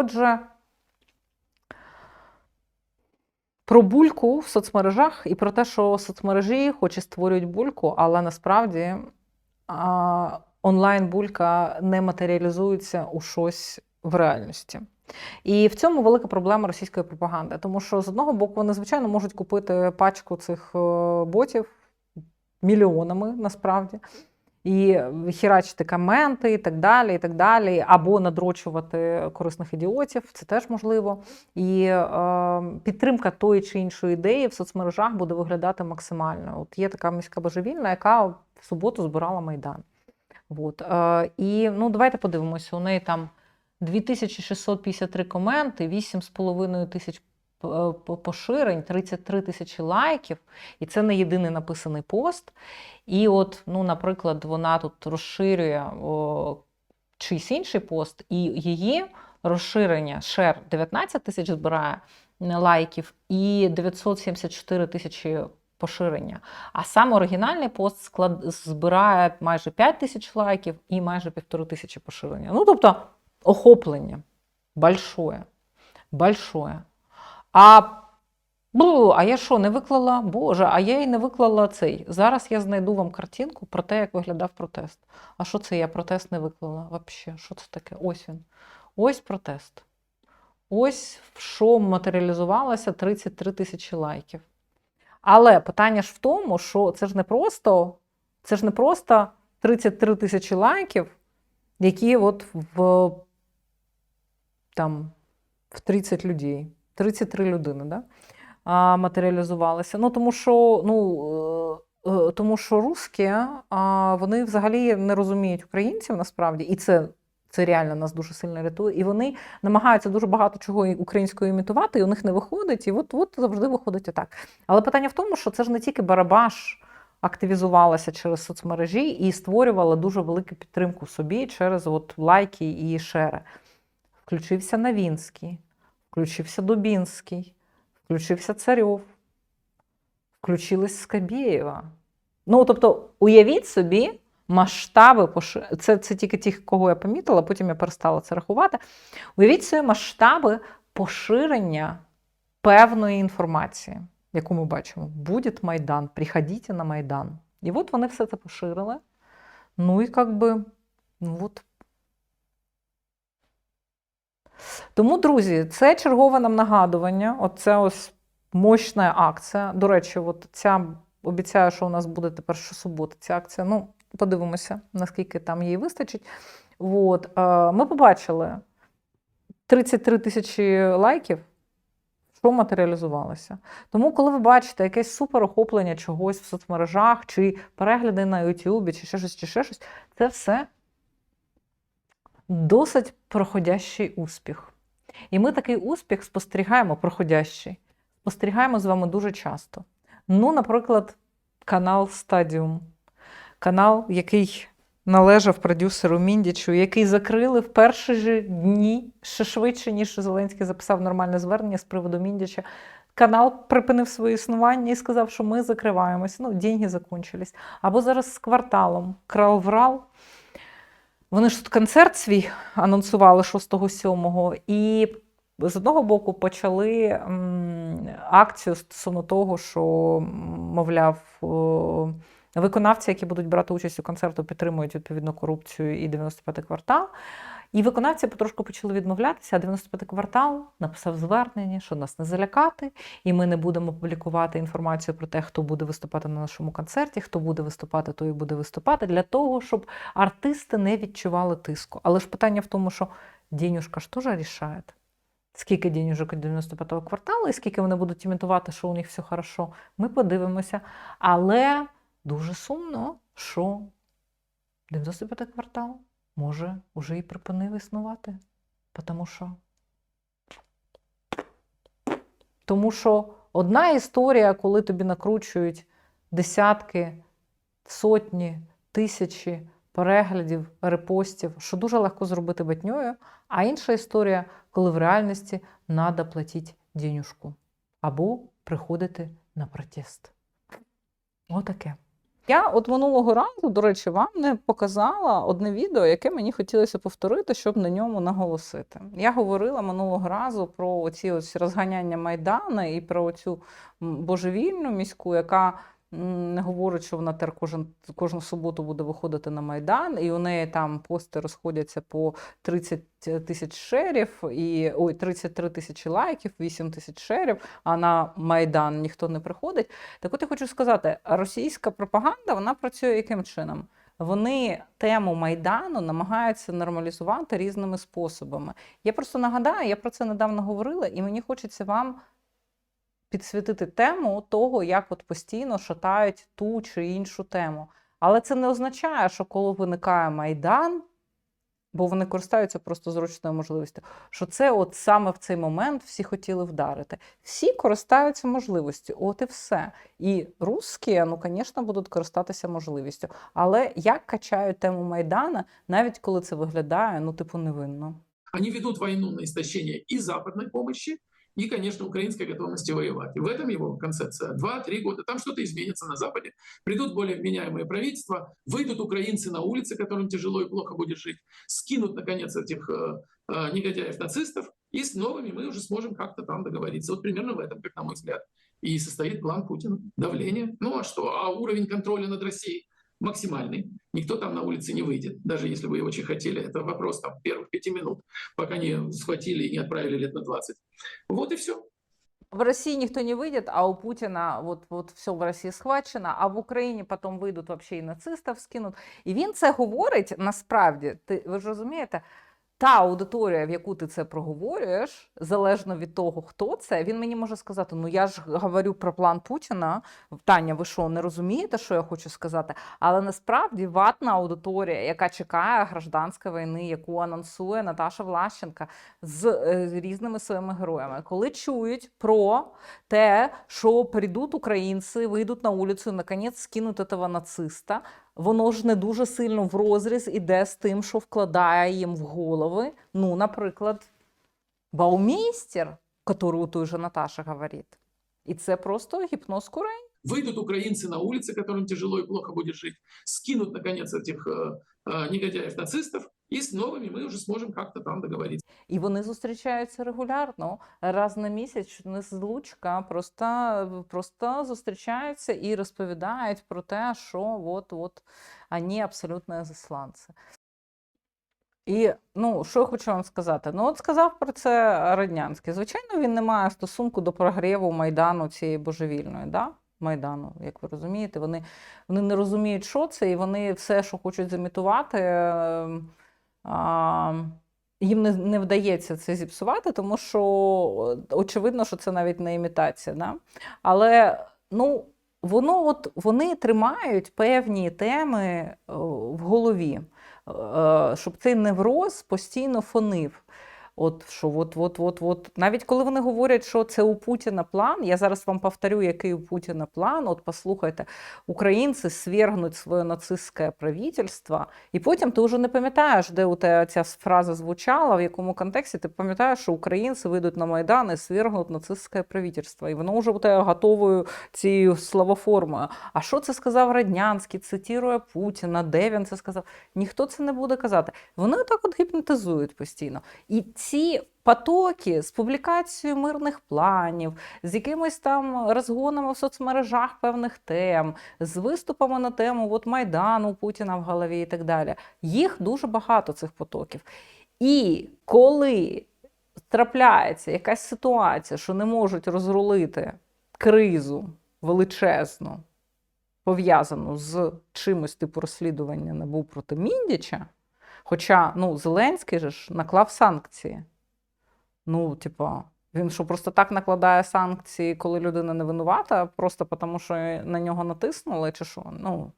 Отже, про бульку в соцмережах і про те, що соцмережі хоч і створюють бульку, але насправді онлайн-булька не матеріалізується у щось в реальності. І в цьому велика проблема російської пропаганди, тому що з одного боку вони, звичайно, можуть купити пачку цих е, ботів мільйонами насправді. І хірачити коменти, і так далі, і так далі, або надрочувати корисних ідіотів, це теж можливо. І е, підтримка тої чи іншої ідеї в соцмережах буде виглядати максимально. От є така міська божевільна, яка в суботу збирала майдан. От. Е, і ну, давайте подивимося, у неї там 2653 коменти, 8,5 тисяч поширень, 33 тисячі лайків, і це не єдиний написаний пост. І от, ну, наприклад, вона тут розширює о, чийсь інший пост, і її розширення шер 19 тисяч збирає лайків і 974 тисячі поширення. А сам оригінальний пост склад... збирає майже 5 тисяч лайків і майже півтори тисячі поширення. Ну, тобто охоплення большое. Большое. А Бу, а я що, не виклала? Боже, а я і не виклала цей. Зараз я знайду вам картинку про те, як виглядав протест. А що це я протест не виклала? Взагалі, що це таке? Ось він. Ось протест. Ось в що матеріалізувалося 33 тисячі лайків. Але питання ж в тому, що це ж не просто це ж не просто 33 тисячі лайків, які от в там, в 30 людей, 33 людини. Да? матеріалізувалися. Ну, тому що ну, е, е, тому що русські, вони взагалі не розуміють українців насправді, і це. Це реально нас дуже сильно рятує. І вони намагаються дуже багато чого українською імітувати, і у них не виходить. І от от завжди виходить отак. Але питання в тому, що це ж не тільки Барабаш активізувалася через соцмережі і створювала дуже велику підтримку собі через от лайки і шери. Включився Навінський, включився Дубінський, включився Царьов, включилась Скабєєва. Ну, тобто, уявіть собі масштаби поширення. Це, це тільки ті, кого я помітила, потім я перестала це рахувати. Уявіть собі масштаби поширення певної інформації, яку ми бачимо. Буде Майдан, приходіть на Майдан. І от вони все це поширили. Ну і як би, ну от тому, друзі, це чергове нам нагадування. Оце ось мощна акція. До речі, от ця обіцяю, що у нас буде тепер щосуботи ця акція. Ну, подивимося, наскільки там її вистачить. От, е, Ми побачили 33 тисячі лайків. Що матеріалізувалося. Тому, коли ви бачите якесь суперохоплення чогось в соцмережах, чи перегляди на Ютубі, чи ще щось, чи ще щось, це все досить проходящий успіх. І ми такий успіх спостерігаємо, проходящий, спостерігаємо з вами дуже часто. Ну, наприклад, канал Стадіум, канал, який належав продюсеру Міндічу, який закрили в перші ж дні, ще швидше, ніж Зеленський записав нормальне звернення з приводу Міндіча. Канал припинив своє існування і сказав, що ми закриваємося. Ну, деньги закончились. Або зараз з кварталом Крал-Врал. Вони ж тут концерт свій анонсували 6-7 і з одного боку почали акцію стосовно того, що, мовляв, виконавці, які будуть брати участь у концерту, підтримують відповідно корупцію і 95-й квартал. І виконавці потрошку почали відмовлятися, а 95-й квартал написав звернення, що нас не залякати, і ми не будемо публікувати інформацію про те, хто буде виступати на нашому концерті, хто буде виступати, той буде виступати, для того, щоб артисти не відчували тиску. Але ж питання в тому, що денюжка ж теж рішає. Скільки денежок 95-го кварталу, і скільки вони будуть імітувати, що у них все хорошо, ми подивимося. Але дуже сумно, що 95-й квартал може, уже і припинив існувати. Тому що Тому що одна історія, коли тобі накручують десятки, сотні, тисячі переглядів, репостів, що дуже легко зробити батньою, а інша історія, коли в реальності треба платити денюжку або приходити на протест. Отаке. Я от минулого разу, до речі, вам не показала одне відео, яке мені хотілося повторити, щоб на ньому наголосити. Я говорила минулого разу про оці ось розганяння Майдана і про цю божевільну міську, яка м, говорить, що вона тепер кожен, кожну суботу буде виходити на Майдан, і у неї там пости розходяться по 30 тисяч шерів, і ой, 33 тисячі лайків, 8 тисяч шерів, а на Майдан ніхто не приходить. Так от я хочу сказати, російська пропаганда вона працює яким чином? Вони тему Майдану намагаються нормалізувати різними способами. Я просто нагадаю, я про це недавно говорила, і мені хочеться вам підсвітити тему того, як от постійно шатають ту чи іншу тему. Але це не означає, що коли виникає Майдан, бо вони користаються просто зручною можливістю, що це от саме в цей момент всі хотіли вдарити. Всі користаються можливістю, от і все. І русські, ну, звісно, будуть користатися можливістю. Але як качають тему Майдана, навіть коли це виглядає, ну, типу, невинно. Они ведут войну на истощение и западной помощи, и, конечно, украинской готовности воевать. И в этом его концепция. Два-три года. Там что-то изменится на Западе. Придут более вменяемые правительства, выйдут украинцы на улицы, которым тяжело и плохо будет жить, скинут, наконец, этих э, э, негодяев-нацистов, и с новыми мы уже сможем как-то там договориться. Вот примерно в этом, как на мой взгляд, и состоит план Путина. Давление. Ну а что? А уровень контроля над Россией максимальный. Никто там на улице не выйдет, даже если вы очень хотели. Это вопрос там первых пяти минут, пока не схватили и не отправили лет на 20. Вот и все. В России никто не выйдет, а у Путина вот, вот все в Росії схвачено, а в Україні потім вийдуть вообще і нацистів скинуть. І він це говорить насправді. Ти ви ж розумієте? Та аудиторія, в яку ти це проговорюєш, залежно від того, хто це, він мені може сказати: ну я ж говорю про план Путіна. Таня, ви що, не розумієте, що я хочу сказати? Але насправді ватна аудиторія, яка чекає гражданської війни, яку анонсує Наташа Влащенка з е, різними своїми героями, коли чують про те, що прийдуть українці, вийдуть на вулицю і наконець скинуть этого нациста, воно ж не дуже сильно в розріз іде з тим, що вкладає їм в голови. Ну, наприклад, Баумейстер, який той же Наташа говорить. І це просто гіпноз курей. Выйдут украинцы на улицы, которым тяжело и плохо будет жить, скинут, наконец, этих э, э, негодяев-нацистов, и с новыми мы уже сможем как-то там договориться. І вони зустрічаються регулярно. Раз на місяць не злучка, просто, просто зустрічаються і розповідають про те, що от, от вони абсолютно засланці. І ну, що я хочу вам сказати? Ну, от сказав про це Раднянський. Звичайно, він не має стосунку до прогріву Майдану цієї божевільної. Да? Майдану, як ви розумієте, вони, вони не розуміють, що це, і вони все, що хочуть замітувати, е, а, їм не, не вдається це зіпсувати, тому що очевидно, що це навіть не імітація. Да? Але ну, воно от, вони тримають певні теми е, в голові, е, щоб цей невроз постійно фонив. От що от, от, от, от. Навіть коли вони говорять, що це у Путіна план, я зараз вам повторю, який у Путіна план. От послухайте, українці свергнуть своє нацистське правительство, і потім ти вже не пам'ятаєш, де у тебе ця фраза звучала, в якому контексті ти пам'ятаєш, що українці вийдуть на Майдан і свергнуть нацистське правительство. І воно вже у тебе готовою цією словоформою. А що це сказав Раднянський, цитує Путіна, де він це сказав? Ніхто це не буде казати. Вони так от гіпнотизують постійно. І ці потоки з публікацією мирних планів, з якимись там розгонами в соцмережах певних тем, з виступами на тему от Майдану Путіна в голові і так далі. Їх дуже багато цих потоків. І коли трапляється якась ситуація, що не можуть розрулити кризу величезну, пов'язану з чимось типу розслідування НАБУ проти Міндіча, Хоча ну, Зеленський же ж наклав санкції. Ну, типа, він що просто так накладає санкції, коли людина не винувата, просто тому що на нього натиснули, чи що. Ну.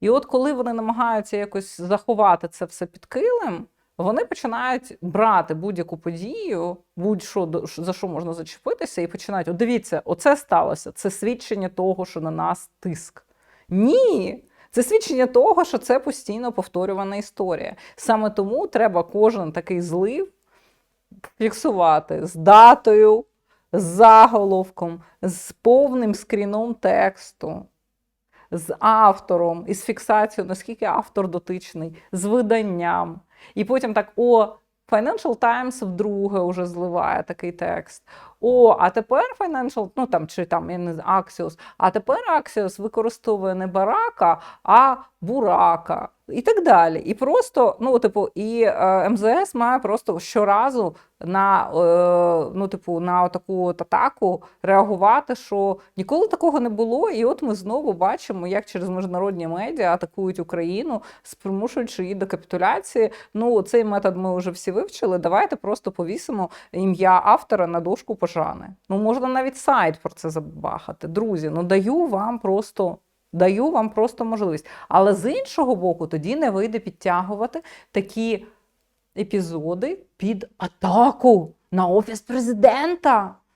І от коли вони намагаються якось заховати це все під килим, вони починають брати будь-яку подію, будь-що за що можна зачепитися, і починають: О, дивіться, оце сталося. Це свідчення того, що на нас тиск. Ні. Це свідчення того, що це постійно повторювана історія. Саме тому треба кожен такий злив фіксувати з датою, з заголовком, з повним скріном тексту, з автором, із фіксацією, наскільки автор дотичний, з виданням. І потім так: о, Financial Times вдруге вже зливає такий текст. О, а тепер Financial, ну там чи там я не Axios, а тепер Axios використовує не барака, а бурака. І так далі. І просто, ну, типу, і е, МЗС має просто щоразу на, е, ну, типу, на таку атаку реагувати, що ніколи такого не було. І от ми знову бачимо, як через міжнародні медіа атакують Україну, примушуючи її до капітуляції. Ну, цей метод ми вже всі вивчили. Давайте просто повісимо ім'я автора на дошку пожани. Ну, можна навіть сайт про це забахати. Друзі, ну даю вам просто. Даю вам просто можливість. Але з іншого боку, тоді не вийде підтягувати такі епізоди під атаку на офіс президента.